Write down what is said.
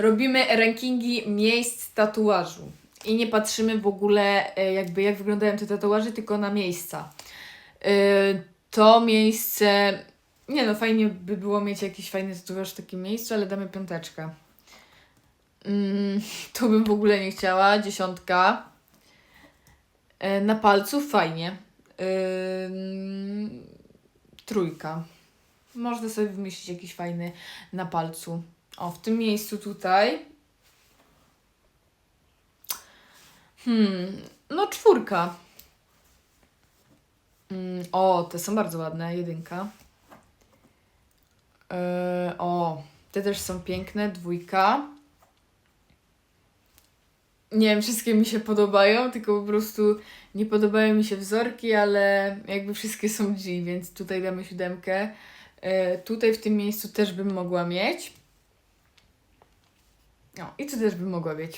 robimy rankingi miejsc tatuażu. I nie patrzymy w ogóle e, jakby jak wyglądają te tatuaże, tylko na miejsca. E, To miejsce... Nie no, fajnie by było mieć jakiś fajny tatuaż w takim miejscu, ale damy piąteczkę. Mm, tu bym w ogóle nie chciała. Dziesiątka. E, Na palcu fajnie. Ym, trójka. Można sobie wymyślić jakiś fajny na palcu. O, w tym miejscu tutaj. Hmm, no czwórka. Mm, o, te są bardzo ładne. Jedynka. Yy, o, te też są piękne. Dwójka. Nie wiem, wszystkie mi się podobają, tylko po prostu nie podobają mi się wzorki, ale jakby wszystkie są G, więc tutaj damy siódemkę. E, tutaj w tym miejscu też bym mogła mieć. No i tu też bym mogła mieć.